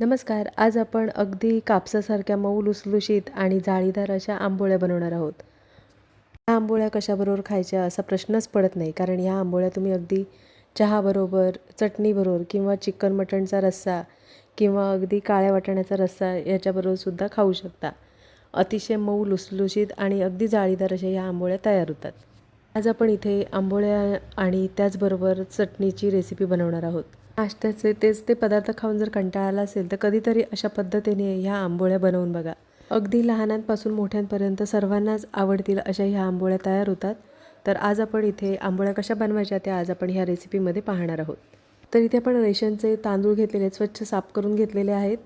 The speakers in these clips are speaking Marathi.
नमस्कार आज आपण अगदी कापसासारख्या मऊ लुसलुशीत आणि जाळीदार अशा आंबोळ्या बनवणार आहोत. ह्या आंबोळ्या कशाबरोबर खायच्या असा प्रश्नच पडत नाही कारण ह्या आंबोळ्या तुम्ही अगदी चहाबरोबर चटणीबरोबर किंवा चिकन मटणचा रस्सा किंवा अगदी काळ्या वाटाण्याचा रस्सा याच्याबरोबर सुद्धा खाऊ शकता. अतिशय मऊ लुसलुशीत आणि अगदी जाळीदार अशा ह्या आंबोळ्या तयार होतात. आज आपण इथे आंबोळ्या आणि त्याचबरोबर चटणीची रेसिपी बनवणार आहोत. नाश्त्याचे तेच ते पदार्थ खाऊन जर कंटाळा आला असेल तर कधीतरी अशा पद्धतीने ह्या आंबोळ्या बनवून बघा. अगदी लहानांपासून मोठ्यांपर्यंत सर्वांनाच आवडतील अशा ह्या आंबोळ्या तयार होतात. तर आज आपण इथे आंबोळ्या कशा बनवायच्या त्या आज आपण ह्या रेसिपीमध्ये पाहणार आहोत. तर इथे आपण रेशनचे तांदूळ घेतलेले स्वच्छ साफ करून घेतलेले आहेत.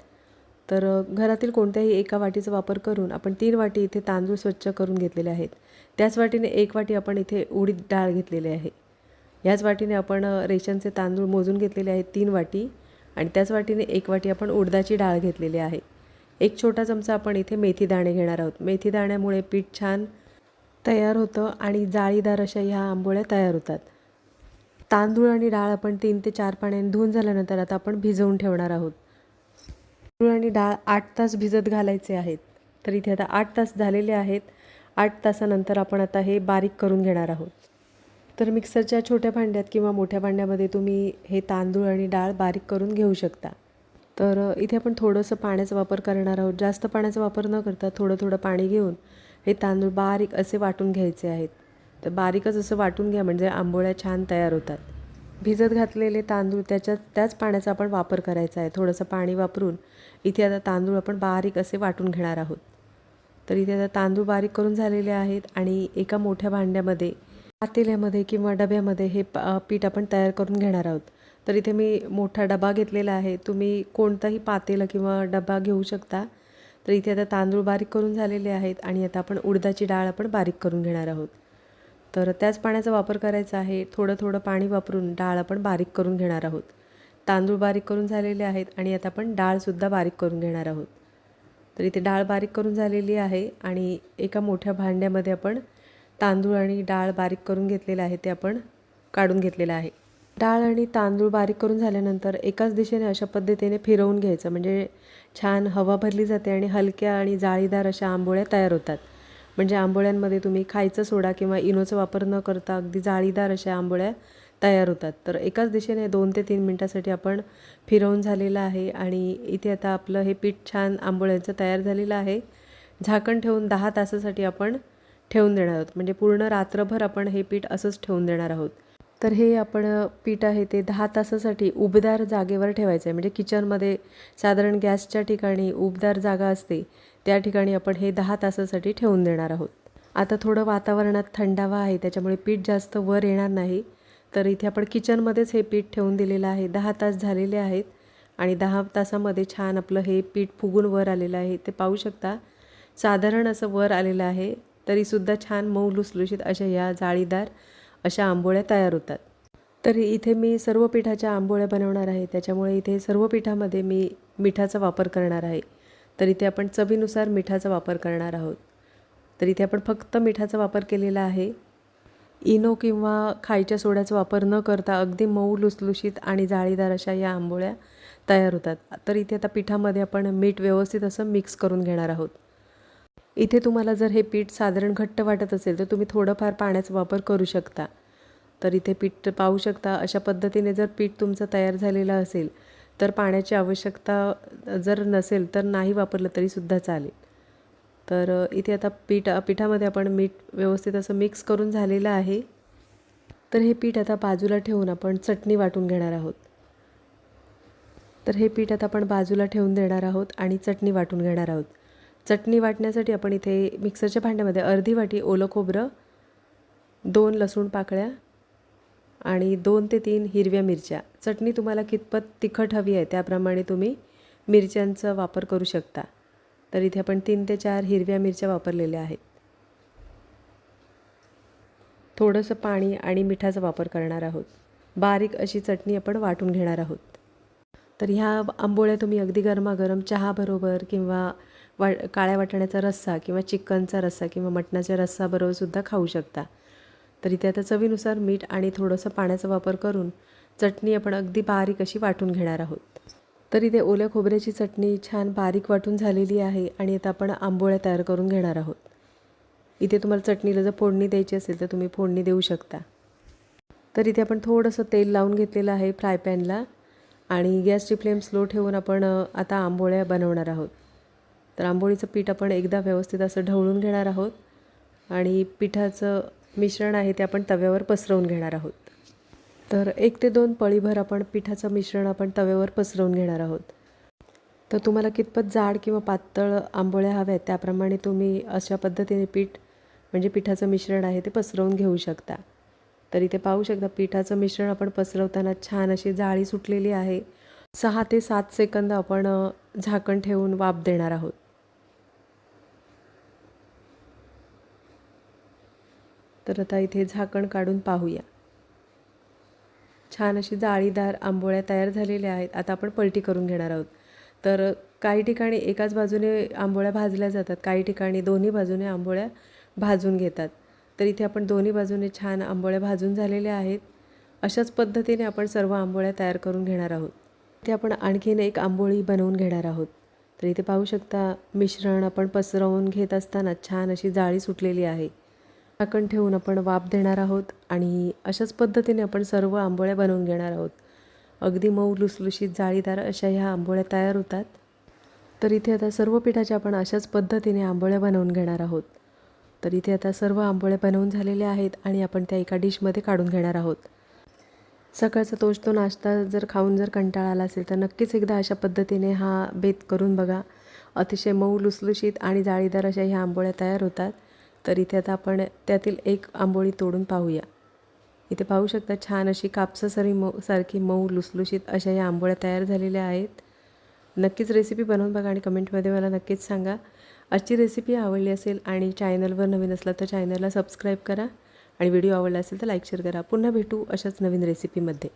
तर घरातील कोणत्याही एका वाटीचा वापर करून आपण तीन वाटी इथे तांदूळ स्वच्छ करून घेतलेले आहेत. त्याच वाटीने एक वाटी आपण इथे उडीद डाळ घेतलेली आहे. याच वाटीने आपण रेशनचे तांदूळ मोजून घेतलेले आहेत तीन वाटी आणि त्याच वाटीने एक वाटी आपण उडदाची डाळ घेतलेली आहे. एक छोटा चमचा आपण इथे मेथी दाणे घेणार आहोत. मेथी दाण्यामुळे पीठ छान तयार होतं आणि जाळीदार अशा ह्या आंबोळ्या तयार होतात. तांदूळ आणि डाळ आपण तीन ते चार पाण्याने धुवून झाल्यानंतर आता आपण भिजवून ठेवणार आहोत. तांदूळ आणि डाळ आठ तास भिजत घालायचे आहेत. तर इथे आता आठ तास झालेले आहेत. आठ तासानंतर आपण आता हे बारीक करून घेणार आहोत. तर मिक्सरच्या छोट्या भांड्यात किंवा मोठ्या भांड्यामध्ये तुम्ही हे तांदूळ आणि डाळ बारीक करून घेऊ शकता. तर इथे आपण थोडंसं पाण्याचा वापर करणार आहोत. जास्त पाण्याचा वापर न करता थोडं थोडं पाणी घेऊन हे तांदूळ बारीक असे वाटून घ्यायचे आहेत. तर बारीकच असं वाटून घ्या म्हणजे आंबोळ्या छान तयार होतात. भिजत घातलेले तांदूळ त्याच्यात त्याच पाण्याचा आपण वापर करायचा आहे. थोडंसं पाणी वापरून इथे आता तांदूळ आपण बारीक असे वाटून घेणार आहोत. तर इथे आता तांदूळ बारीक करून झालेले आहेत आणि एका मोठ्या भांड्यामध्ये पातेल्यामध्ये किंवा डब्यामध्ये हे प- पीठ आपण तयार करून घेणार आहोत. तर इथे मी मोठा डबा घेतलेला आहे. तुम्ही कोणताही पातेलं किंवा डबा घेऊ शकता. तर इथे आता तांदूळ बारीक करून झालेले आहेत आणि आता आपण उडदाची डाळ आपण बारीक करून घेणार आहोत. तर त्याच पाण्याचा वापर करायचा आहे. थोडं थोडं पाणी वापरून डाळ आपण बारीक करून घेणार आहोत. तांदूळ बारीक करून झालेले आहेत आणि आता आपण डाळसुद्धा बारीक करून घेणार आहोत. तर इथे डाळ बारीक करून झालेली आहे आणि एका मोठ्या भांड्यामध्ये आपण तांदूळ आणि डाळ बारीक करून घेतलेलं आहे ते आपण काढून घेतलेलं आहे. डाळ आणि तांदूळ बारीक करून झाल्यानंतर एकाच दिशेने अशा पद्धतीने फिरवून घ्यायचं. म्हणजे छान हवा भरली जाते आणि हलक्या आणि जाळीदार अशा आंबोळ्या तयार होतात. म्हणजे आंबोळ्यांमध्ये तुम्ही खायचा सोडा किंवा इनोचा वापर न करता अगदी जाळीदार अशा आंबोळ्या तयार होतात. तर एकाच दिशेने दोन ते तीन मिनटासाठी आपण फिरवून झालेलं आहे आणि इथे आता आपलं हे पीठ छान आंबोळ्यांचं तयार झालेलं आहे. झाकण ठेवून दहा तासासाठी आपण ठेवून देणार आहोत. म्हणजे पूर्ण रात्रभर आपण हे पीठ असंच ठेवून देणार आहोत. तर हे आपण पीठ आहे ते दहा तासासाठी उबदार जागेवर ठेवायचं आहे. म्हणजे किचनमध्ये साधारण गॅसच्या ठिकाणी उबदार जागा असते. त्या ठिकाणी आपण हे दहा तासासाठी ठेवून देणार आहोत. आता थोडं वातावरणात थंडावा आहे त्याच्यामुळे पीठ जास्त वर येणार नाही. तर इथे आपण किचनमध्येच हे पीठ ठेवून दिलेलं आहे. दहा तास झालेले आहेत आणि दहा तासामध्ये छान आपलं हे पीठ फुगून वर आलेलं आहे. ते पाहू शकता साधारण असं वर आलेलं आहे तरीसुद्धा छान मऊ लुसलुशीत अशा या जाळीदार अशा आंबोळ्या तयार होतात. तर इथे मी सर्व पिठाच्या आंबोळ्या बनवणार आहे. त्याच्यामुळे इथे सर्व पिठामध्ये मी मिठाचा वापर करणार आहे. तर इथे आपण चवीनुसार मिठाचा वापर करणार आहोत. तर इथे आपण फक्त मिठाचा वापर केलेला आहे. इनो किंवा खायच्या सोड्याचा वापर न करता अगदी मऊ लुसलुशीत आणि जाळीदार अशा या आंबोळ्या तयार होतात. तर इथे आता पिठामध्ये आपण मीठ व्यवस्थित असं मिक्स करून घेणार आहोत. इथे तुम्हाला जर हे पीठ साधारण घट्ट वाटत असेल तर तुम्ही थोडंफार पाण्याचा वापर करू शकता. तर इथे पीठ पाहू शकता अशा पद्धतीने जर पीठ तुमचं तयार झालेलं असेल तर पाण्याची आवश्यकता जर नसेल तर नाही वापरलं तरीसुद्धा चालेल. तर इथे आता पीठ पिठामध्ये आपण मीठ व्यवस्थित असं मिक्स करून झालेलं आहे. तर हे पीठ आता बाजूला ठेवून आपण चटणी वाटून घेणार आहोत. तर हे पीठ आता आपण बाजूला ठेवून देणार आहोत आणि चटणी वाटून घेणार आहोत. चटणी वाटण्यासाठी आपण इथे मिक्सरच्या भांड्यामध्ये अर्धी वाटी ओलं खोबरं दोन लसूण पाकळ्या आणि दोन ते तीन हिरव्या मिरच्या. चटणी तुम्हाला कितपत तिखट हवी आहे त्याप्रमाणे तुम्ही मिरच्यांचा वापर करू शकता. तर इथे आपण तीन ते चार हिरव्या मिरच्या वापरलेल्या आहेत. थोडंसं पाणी आणि मिठाचा वापर करणार आहोत. बारीक अशी चटणी आपण वाटून घेणार आहोत. तर ह्या आंबोळ्या तुम्ही अगदी गरमागरम चहाबरोबर किंवा वा काळ्या वाटण्याचा रस्सा किंवा चिकनचा रस्सा किंवा मटणाच्या रस्साबरोबरसुद्धा खाऊ शकता. तर इथे आता चवीनुसार मीठ आणि थोडंसं पाण्याचा वापर करून चटणी आपण अगदी बारीक अशी वाटून घेणार आहोत. तर इथे ओल्या खोबऱ्याची चटणी छान बारीक वाटून झालेली आहे आणि आता आपण आंबोळ्या तयार करून घेणार आहोत. इथे तुम्हाला चटणीला जर फोडणी द्यायची असेल तर तुम्ही फोडणी देऊ शकता. तर इथे आपण थोडंसं तेल लावून घेतलेलं आहे फ्राय पॅनला आणि गॅसची फ्लेम स्लो ठेवून आपण आता आंबोळ्या बनवणार आहोत. तर आंबोळीचं पीठ आपण एकदा व्यवस्थित असं ढवळून घेणार आहोत आणि पिठाचं मिश्रण आहे ते आपण तव्यावर पसरवून घेणार आहोत. तर एक ते दोन पळीभर आपण पिठाचं मिश्रण आपण तव्यावर पसरवून घेणार आहोत. तर तुम्हाला कितपत जाड किंवा पातळ आंबोळ्या हव्या आहेत त्याप्रमाणे तुम्ही अशा पद्धतीने पीठ म्हणजे पिठाचं मिश्रण आहे ते पसरवून घेऊ शकता. तर इथे पाहू शकता पिठाचं मिश्रण आपण पसरवताना छान अशी जाळी सुटलेली आहे. सहा ते सात सेकंद आपण झाकण ठेवून वाफ देणार आहोत. तर आता इथे झाकण काढून पाहूया. छान अशी जाळीदार आंबोळ्या तयार झालेल्या आहेत. आता आपण पलटी करून घेणार आहोत. तर काही ठिकाणी एकाच बाजूने आंबोळ्या भाजल्या जातात काही ठिकाणी दोन्ही बाजूने आंबोळ्या भाजून घेतात. तर इथे आपण दोन्ही बाजूने छान आंबोळ्या भाजून झालेल्या आहेत. अशाच पद्धतीने आपण सर्व आंबोळ्या तयार करून घेणार आहोत. इथे आपण आणखीन एक आंबोळी बनवून घेणार आहोत. तर इथे पाहू शकता मिश्रण आपण पसरवून घेत असताना छान अशी जाळी सुटलेली आहे. झाकण ठेवून आपण वाफ देणार आहोत आणि अशाच पद्धतीने आपण सर्व आंबोळ्या बनवून घेणार आहोत. अगदी मऊ लुसलुशीत जाळीदार अशा ह्या आंबोळ्या तयार होतात. तर इथे आता सर्व पिठाच्या आपण अशाच पद्धतीने आंबोळ्या बनवून घेणार आहोत. तर इथे आता सर्व आंबोळ्या बनवून झालेल्या आहेत आणि आपण त्या एका डिशमध्ये काढून घेणार आहोत. सकाळचा तोच तो नाश्ता जर खाऊन जर कंटाळा आला असेल तर नक्कीच एकदा अशा पद्धतीने हा बेत करून बघा. अतिशय मऊ लुसलुशीत आणि जाळीदार अशा ह्या आंबोळ्या तयार होतात. तर इथे आता आपण त्यातील एक आंबोळी तोडून पाहूया. इथे पाहू शकता छान अशी कापसासारी मऊ सारखी मऊ लुसलुशीत अशा या आंबोळ्या तयार झालेल्या आहेत. नक्कीच रेसिपी बनवून बघा आणि कमेंटमध्ये मला नक्कीच सांगा. आजची रेसिपी आवडली असेल आणि चॅनलवर नवीन असला तर चॅनलला सबस्क्राईब करा आणि व्हिडिओ आवडला असेल तर लाईक शेअर करा. पुन्हा भेटू अशाच नवीन रेसिपीमध्ये